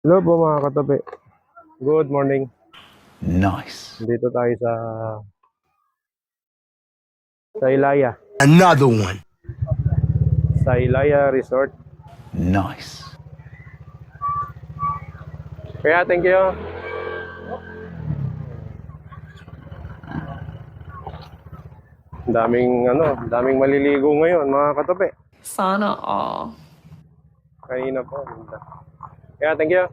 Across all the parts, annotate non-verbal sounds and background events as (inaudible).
Hello po mga katabi. Good morning. Nice. Dito tayo sa sa Ilaya. Another one. Sa Ilaya Resort. Nice. Kaya thank you. Daming ano, daming maliligo ngayon mga katabi. Sana all. Kanina po. Kaya thank you.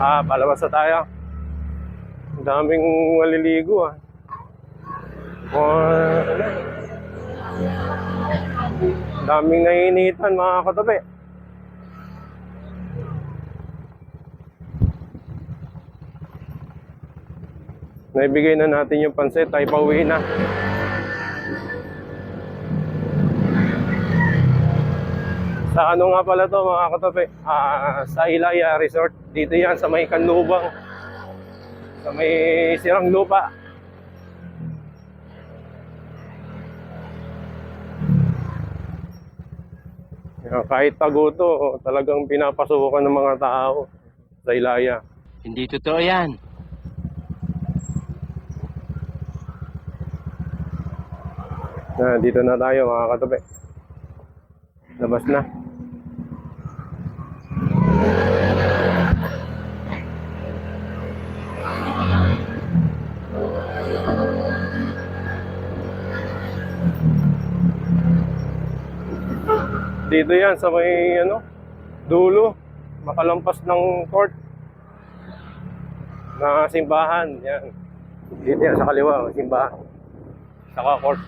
Ah, palabas na tayo. Ang daming maliligo ah. Ang daming nainitan mga katabi. Naibigay na natin yung pansit, tayo pauwi na. Sa ano nga pala to mga katabi? Ah, sa Ilaya Resort. Dito yan sa may Kanlubang. Sa may Sirang Lupa. Kahit taguto, talagang pinapasukan ng mga tao sa Ilaya. Hindi totoo yan. Na, dito na tayo mga katabi. Labas na. Dito yan sa may ano, dulo, makalampas ng court na simbahan. Yan. Dito yan sa kaliwa, simbahan. Saka court.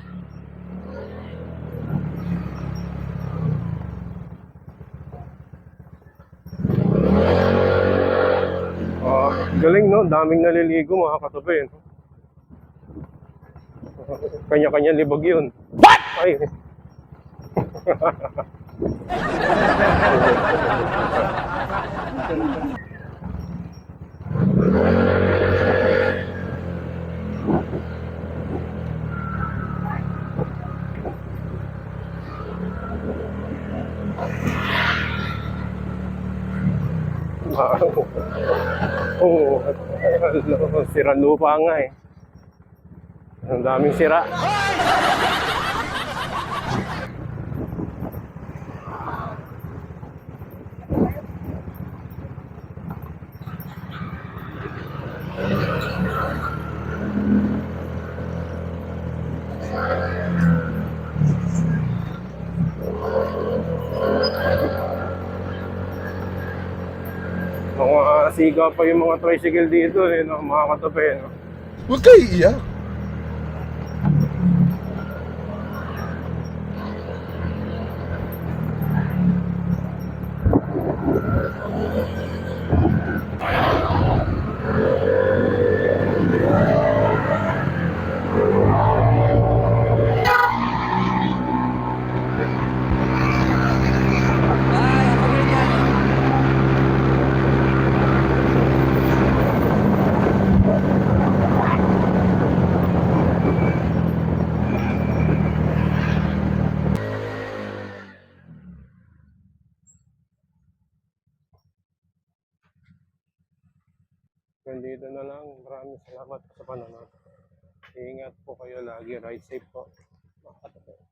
Ah, galing no, daming naliligo mga katabi. No? Kanya-kanya libag yun. What? Ay. (laughs) Wow. Oo. Oh, (laughs) sira lupa nga eh. Ang daming sira. Mga siga pa yung mga tricycle dito eh, no? mga katabi. No? Huwag kayo iiyak. hanggang dito na lang. Maraming salamat sa panonood. Ingat po kayo lagi. Ride safe po. Makatapo.